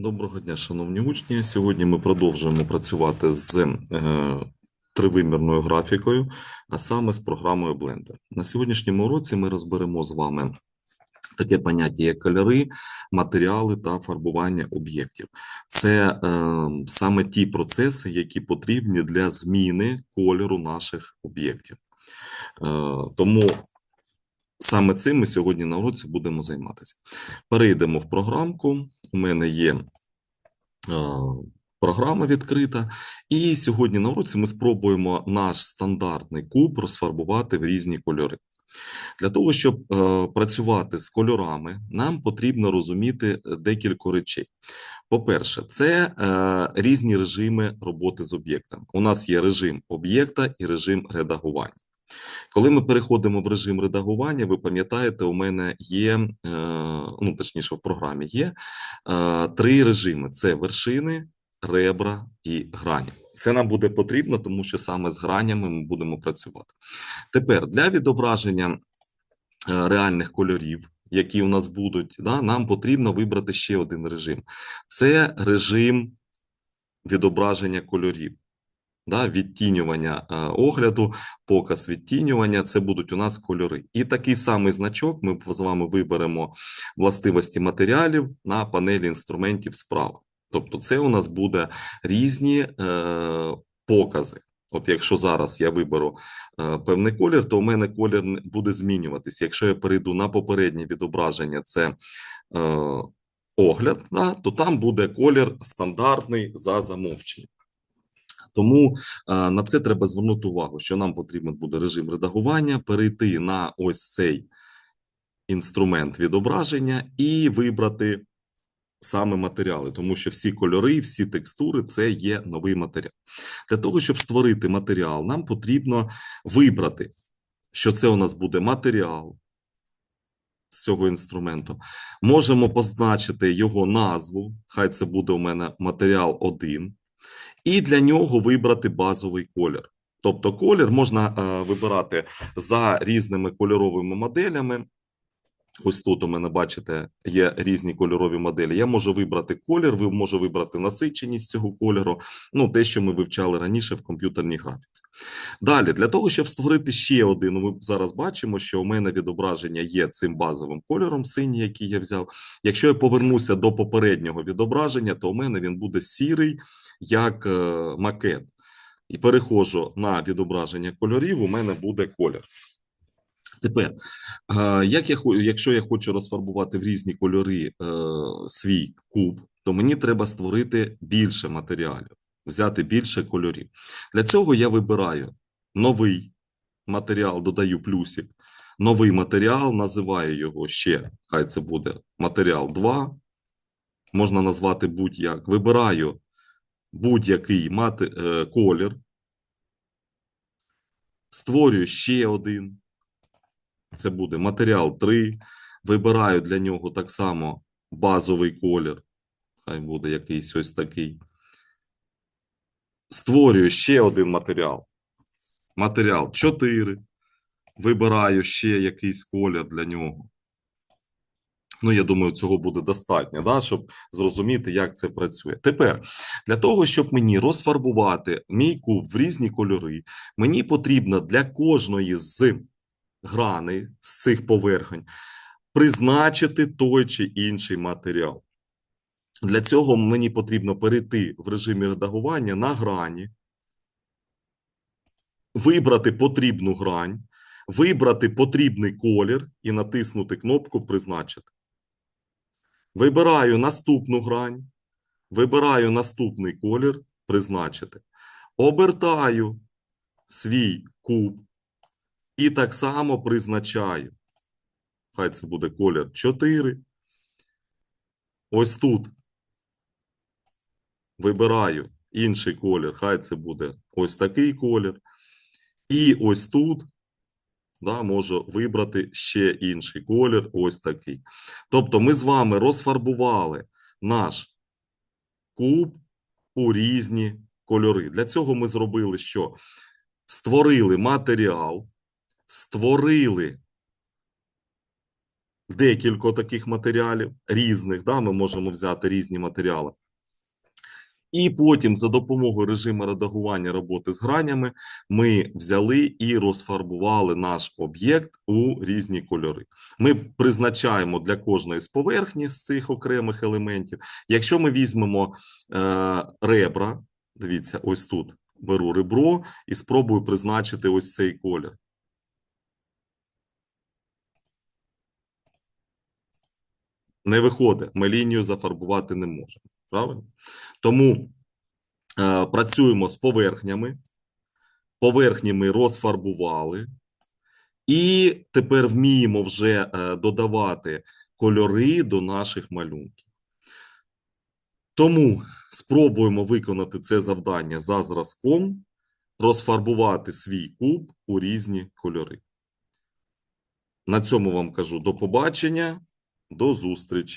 Доброго дня, шановні учні. Сьогодні ми продовжуємо працювати з е, тривимірною графікою, а саме з програмою Blender. На сьогоднішньому уроці ми розберемо з вами таке поняття, як кольори, матеріали та фарбування об'єктів. Це е, саме ті процеси, які потрібні для зміни кольору наших об'єктів. Е, тому саме цим ми сьогодні на уроці будемо займатися. Перейдемо в програмку. У мене є е, програма відкрита, і сьогодні на уроці ми спробуємо наш стандартний куб розфарбувати в різні кольори. Для того, щоб е, працювати з кольорами, нам потрібно розуміти декілька речей. По-перше, це е, різні режими роботи з об'єктом. У нас є режим об'єкта і режим редагування. Коли ми переходимо в режим редагування, ви пам'ятаєте, у мене є, е, ну точніше, в програмі є е, три режими: це вершини, ребра і грані. Це нам буде потрібно, тому що саме з гранями ми будемо працювати. Тепер для відображення е, реальних кольорів, які у нас будуть, да, нам потрібно вибрати ще один режим: це режим відображення кольорів. Да, відтінювання е, огляду, показ відтінювання це будуть у нас кольори. І такий самий значок ми з вами виберемо властивості матеріалів на панелі інструментів справа. Тобто, це у нас буде різні е, покази. От якщо зараз я виберу е, певний колір, то у мене колір буде змінюватись. Якщо я перейду на попереднє відображення, це е, огляд, да, то там буде колір стандартний за замовченням. Тому е, на це треба звернути увагу, що нам потрібен буде режим редагування, перейти на ось цей інструмент відображення і вибрати саме матеріали, тому що всі кольори, всі текстури це є новий матеріал. Для того, щоб створити матеріал, нам потрібно вибрати, що це у нас буде матеріал. З цього інструменту можемо позначити його назву. Хай це буде у мене матеріал 1 і для нього вибрати базовий колір. Тобто колір можна е, вибирати за різними кольоровими моделями. Ось тут у мене, бачите, є різні кольорові моделі. Я можу вибрати колір, ви можу вибрати насиченість цього кольору, ну те, що ми вивчали раніше в комп'ютерній графіці. Далі, для того, щоб створити ще один, ми зараз бачимо, що у мене відображення є цим базовим кольором, синій, який я взяв. Якщо я повернуся до попереднього відображення, то у мене він буде сірий, як е, макет. І переходжу на відображення кольорів, у мене буде колір. Тепер, як я якщо я хочу розфарбувати в різні кольори е, свій куб, то мені треба створити більше матеріалів, взяти більше кольорів. Для цього я вибираю новий матеріал, додаю плюсик, новий матеріал, називаю його ще, хай це буде матеріал 2. Можна назвати будь-як. Вибираю будь-який мати, е, колір, створюю ще один. Це буде матеріал 3. Вибираю для нього так само базовий колір. Хай буде якийсь ось такий. Створюю ще один матеріал. Матеріал 4. Вибираю ще якийсь колір для нього. Ну, я думаю, цього буде достатньо, да, щоб зрозуміти, як це працює. Тепер для того, щоб мені розфарбувати мій куб в різні кольори, мені потрібно для кожної з граней з цих поверхонь призначити той чи інший матеріал. Для цього мені потрібно перейти в режимі редагування на грані, вибрати потрібну грань, вибрати потрібний колір і натиснути кнопку Призначити. Вибираю наступну грань, вибираю наступний колір, призначити. Обертаю свій куб і так само призначаю. Хай це буде колір 4. Ось тут вибираю інший колір. Хай це буде ось такий колір. І ось тут да, можу вибрати ще інший колір, ось такий. Тобто, ми з вами розфарбували наш куб у різні кольори. Для цього ми зробили що? Створили матеріал, створили декілька таких матеріалів різних. Да, ми можемо взяти різні матеріали. І потім, за допомогою режиму редагування роботи з гранями, ми взяли і розфарбували наш об'єкт у різні кольори. Ми призначаємо для кожної з поверхні з цих окремих елементів. Якщо ми візьмемо е, ребра, дивіться, ось тут беру ребро і спробую призначити ось цей колір. Не виходить, ми лінію зафарбувати не можемо. Правильно? Тому е, працюємо з поверхнями. Поверхні ми розфарбували. І тепер вміємо вже е, додавати кольори до наших малюнків. Тому спробуємо виконати це завдання за зразком, розфарбувати свій куб у різні кольори. На цьому вам кажу до побачення, до зустрічі.